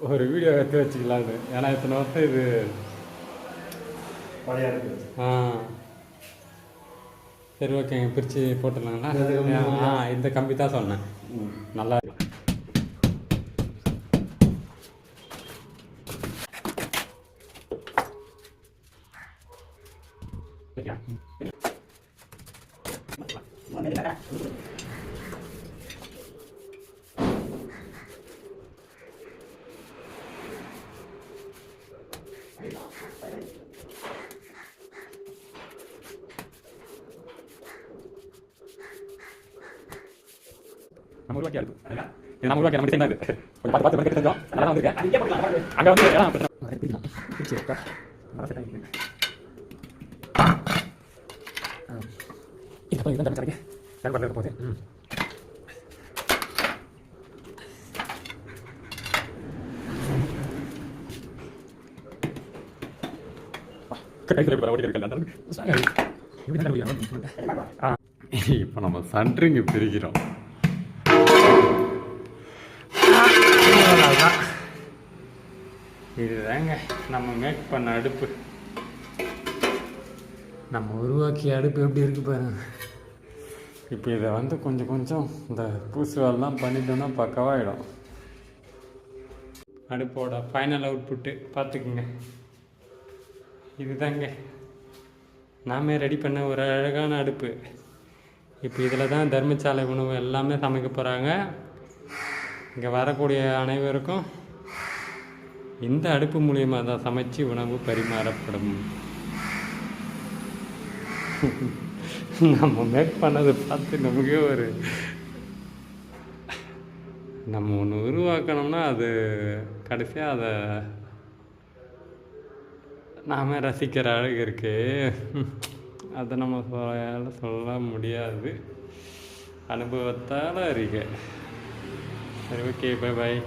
ஒரு வீடியோ எடுத்து வச்சுக்கலான்னு ஏன்னா இத்தனை வருஷம் இது ஆ. சரி ஓகேங்க பிரித்து போட்டுடலாங்களா? ஆ இந்த கம்பி தான் சொன்னேன். நல்லா இருக்கு. நம்ம உருவாக்கி அடுப்பு நம்ம உருவாக்கி நம்ம டிசைன் தான் இது கொஞ்சம் பார்த்து பார்த்து நல்லா அங்கே வந்து இடம் இதுக்கப்புறம் இதுதான் தம்பி யார் பண்ண போகுது இப்போ நம்ம சன்ட்ரிங்கு பிரிக்கிறோம் இதுதாங்க நம்ம மேக் பண்ண அடுப்பு. நம்ம உருவாக்கிய அடுப்பு எப்படி இருக்கு பாருங்க. இப்போ இதை வந்து கொஞ்சம் கொஞ்சம் இந்த பூசு வேலைலாம் பண்ணிட்டோம்னா பக்கவாகிடும் அடுப்போட ஃபைனல் அவுட்புட்டு பார்த்துக்குங்க. இதுதாங்க. நாமே ரெடி பண்ண ஒரு அழகான அடுப்பு. இப்போ இதில் தான் தர்மசாலை உணவு எல்லாமே சமைக்க போகிறாங்க இங்கே வரக்கூடிய அனைவருக்கும் இந்த அடுப்பு மூலியமாக தான் சமைச்சு உணவு பரிமாறப்படும். நம்ம மேக் பண்ணதை பார்த்து நமக்கே ஒரு நம்ம ஒன்று உருவாக்கணும்னா அது கடைசியாக அதை நாம ரசிக்கிற அழகு இருக்கு. அதை நம்ம சொல்ல முடியாது. அனுபவத்தால் அறிக okay bye bye